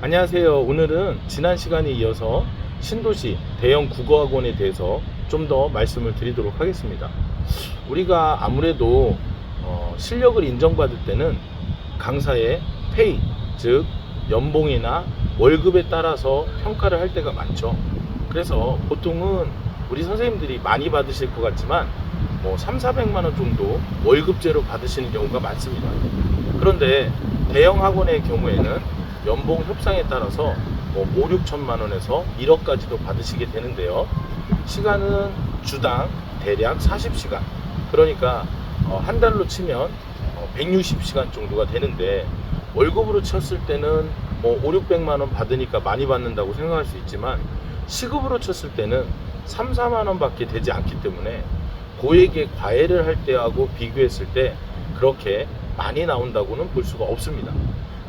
안녕하세요. 오늘은 지난 시간에 이어서 신도시 대형 국어학원에 대해서 좀 더 말씀을 드리도록 하겠습니다. 우리가 아무래도 어, 실력을 인정받을 때는 강사의 페이, 즉 연봉이나 월급에 따라서 평가를 할 때가 많죠. 그래서 보통은 우리 선생님들이 많이 받으실 것 같지만 뭐 3, 400만 원 정도 월급제로 받으시는 경우가 많습니다. 그런데 대형 학원의 경우에는 연봉 협상에 따라서 뭐 5, 6천만 원에서 1억까지도 받으시게 되는데요. 시간은 주당 대략 40시간. 그러니까 어, 한 달로 치면 어, 160시간 정도가 되는데 월급으로 쳤을 때는 뭐 5, 600만 원 받으니까 많이 받는다고 생각할 수 있지만 시급으로 쳤을 때는 3, 4만 원밖에 되지 않기 때문에 고액의 과외를 할 때하고 비교했을 때 그렇게 많이 나온다고는 볼 수가 없습니다.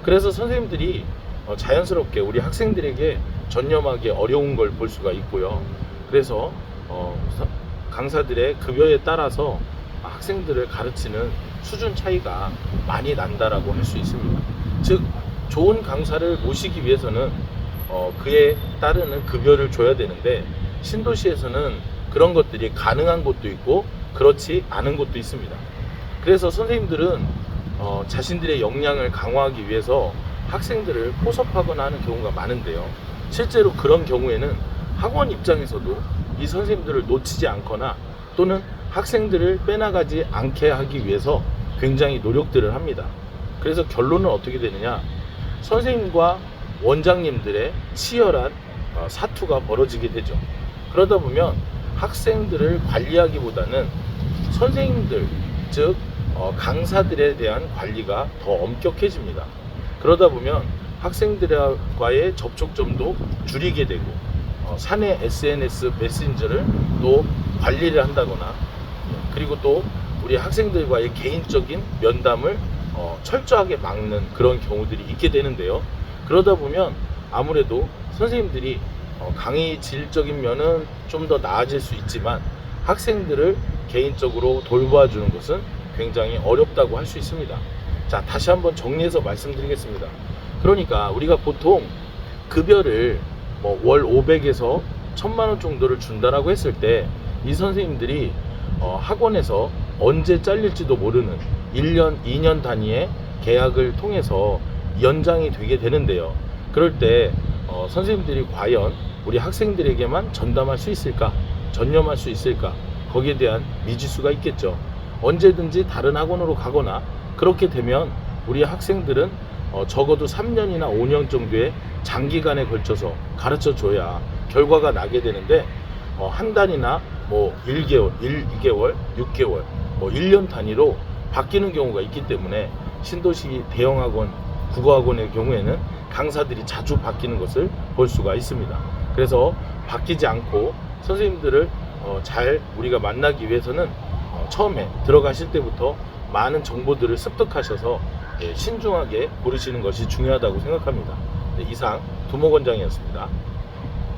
그래서 선생님들이 어, 자연스럽게 우리 학생들에게 전념하기 어려운 걸 볼 수가 있고요. 그래서 어, 서- 강사들의 급여에 따라서 학생들을 가르치는 수준 차이가 많이 난다라고 할 수 있습니다. 즉 좋은 강사를 모시기 위해서는 어, 그에 따르는 급여를 줘야 되는데 신도시에서는 그런 것들이 가능한 곳도 있고 그렇지 않은 곳도 있습니다. 그래서 선생님들은 어, 자신들의 역량을 강화하기 위해서 학생들을 포섭하거나 하는 경우가 많은데요. 실제로 그런 경우에는 학원 입장에서도 이 선생님들을 놓치지 않거나 또는 학생들을 빼나가지 않게 하기 위해서 굉장히 노력들을 합니다. 그래서 결론은 어떻게 되느냐? 선생님과 원장님들의 치열한 어, 사투가 벌어지게 되죠. 그러다 보면 학생들을 관리하기보다는 선생님들, 즉 어, 강사들에 대한 관리가 더 엄격해집니다. 그러다 보면 학생들과의 접촉점도 줄이게 되고 어, 사내 SNS 메신저를 또 관리를 한다거나 그리고 또 우리 학생들과의 개인적인 면담을 어, 철저하게 막는 그런 경우들이 있게 되는데요. 그러다 보면 아무래도 선생님들이 어, 강의 질적인 면은 좀 더 나아질 수 있지만 학생들을 개인적으로 돌봐주는 것은 굉장히 어렵다고 할 수 있습니다. 자, 다시 한번 정리해서 말씀드리겠습니다. 그러니까 우리가 보통 급여를 뭐 월 500에서 1000만 원 정도를 준다라고 했을 때 이 선생님들이 어, 학원에서 언제 잘릴지도 모르는 1년, 2년 단위의 계약을 통해서 연장이 되게 되는데요. 그럴 때 어, 선생님들이 과연 우리 학생들에게만 전담할 수 있을까? 전념할 수 있을까? 거기에 대한 미지수가 있겠죠. 언제든지 다른 학원으로 가거나 그렇게 되면 우리 학생들은 어, 적어도 3년이나 5년 정도의 장기간에 걸쳐서 가르쳐 줘야 결과가 나게 되는데 어, 한 달이나 뭐 1개월, 1, 2개월, 6개월, 뭐 1년 단위로 바뀌는 경우가 있기 때문에 신도시 대형학원, 국어학원의 경우에는 강사들이 자주 바뀌는 것을 볼 수가 있습니다. 그래서 바뀌지 않고 선생님들을 어, 잘 우리가 만나기 위해서는 어, 처음에 들어가실 때부터 많은 정보들을 습득하셔서 예, 신중하게 고르시는 것이 중요하다고 생각합니다. 네, 이상 두목원장이었습니다.